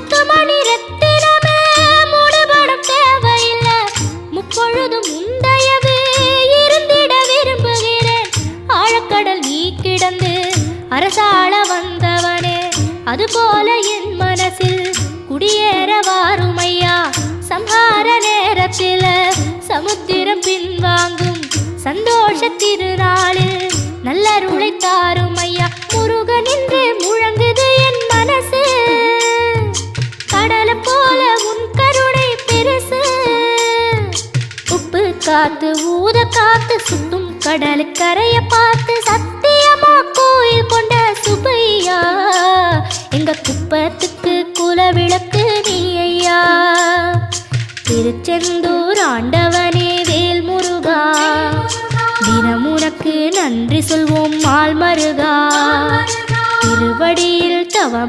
முத்துமணி ரத்தினமே மூடுபடம் தேவையில்லை. முப்பொழுதும் உந்தயவு இருந்திட விரும்புகிறேன். ஆழக்கடல் நீ கிடந்து அரசாள வந்தவனே அதுபோல என் மனசில் குடியேற வாருமையா? சம்ஹார நேரத்தில் சமுத்திரம் பின்வாங்கும் சந்தோஷ திருநாளில் நல்லருளை தாரும் காத்து ஊத காத்து சுத்தும் கடல் கரைய பார்த்து சத்தியமா கோயில் கொண்ட சுபையா எங்க குப்பத்துக்கு குலவிளக்கு நீ ஐயா. திருச்செந்தூர் ஆண்டவனே வேல் முருகா தினமுனக்கு நன்றி சொல்வோம் மால் மருகா